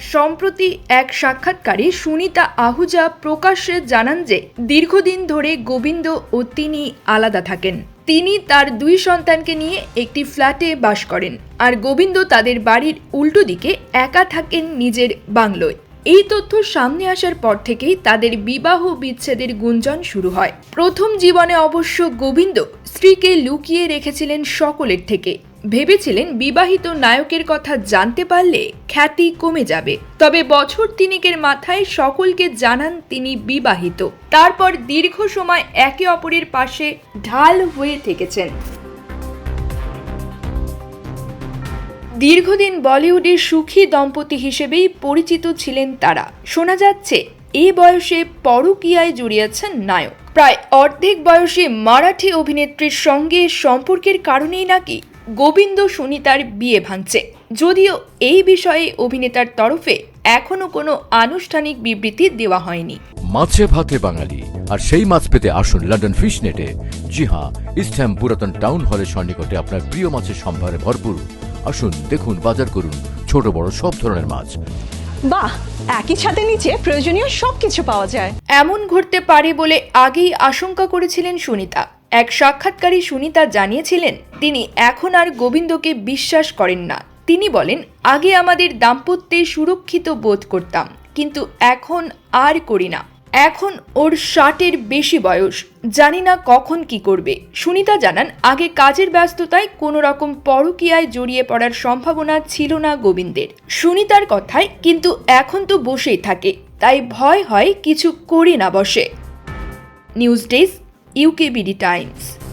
সম্প্রতি এক সাক্ষাৎকারে সুনিতা আহুজা প্রকাশ্যে জানান যে, দীর্ঘদিন ধরে গোবিন্দ ও তিনি আলাদা থাকেন। তিনি তার দুই সন্তানকে নিয়ে একটি ফ্ল্যাটে বাস করেন। আর গোবিন্দ তাদের বাড়ির উল্টো দিকে একা থাকেন নিজের বাংলোয়। এই তথ্য সামনে আসার পর থেকেই তাদের বিবাহ বিচ্ছেদের গুঞ্জন শুরু হয়। প্রথম জীবনে অবশ্য গোবিন্দ স্ত্রীকে লুকিয়ে রেখেছিলেন সকলের থেকে। ভেবেছিলেন বিবাহিত নায়কের কথা জানতে পারলে খ্যাতি কমে যাবে। তবে বছর তিনেকের মাথায় সকলকে জানান তিনি বিবাহিত। তারপর দীর্ঘ সময় একে অপরের পাশে ঢাল হয়ে থেকেছেন। দীর্ঘদিন বলিউডের সুখী দম্পতি হিসেবেই পরিচিত ছিলেন তারা। শোনা যাচ্ছে এই বয়সে পরকীয়ায় জড়িয়েছেন নায়ক। প্রায় অর্ধেক বয়সে মারাঠি অভিনেত্রীর সঙ্গে সম্পর্কের কারণেই নাকি গোবিন্দ সুনিতার বিয়ে ভাঙছে। যদিও এই বিষয়ে অভিনেতার তরফে এখনও কোনো আনুষ্ঠানিক বিবৃতি দেওয়া হয়নি। মাছে ভাতে বাঙালি, আর সেই মাছ পেতে আসুন লন্ডন ফিশ নেটে জি হ্যাঁ ইস্টহ্যাম পুরাতন টাউন হলের সন্নিকটে আপনার প্রিয় মাছের সম্ভারে ভরপুর আসুন দেখুন বাজার করুন ছোট বড় সব ধরনের মাছ। বাহ একই ছাদের নিচে প্রয়োজনীয় সবকিছু পাওয়া যায়। এমন ঘটতে পারে বলে আগেই আশঙ্কা করেছিলেন সুনিতা। এক সাক্ষাৎকারী সুনিতা জানিয়েছিলেন তিনি এখন আর গোবিন্দকে বিশ্বাস করেন না। তিনি বলেন আগে আমাদের দাম্পত্যে সুরক্ষিত বোধ করতাম কিন্তু এখন আর করি না। এখন ওর ষাটের বেশি বয়স। জানি না কখন কি করবে। সুনিতা জানান, আগে কাজের ব্যস্ততায় কোনো রকম পরকীয়ায় জড়িয়ে পড়ার সম্ভাবনা ছিল না গোবিন্দের। সুনিতার কথায়, কিন্তু এখন তো বসেই থাকে, তাই ভয় হয় কিছু করে না বসে। News desk, UKBD Times.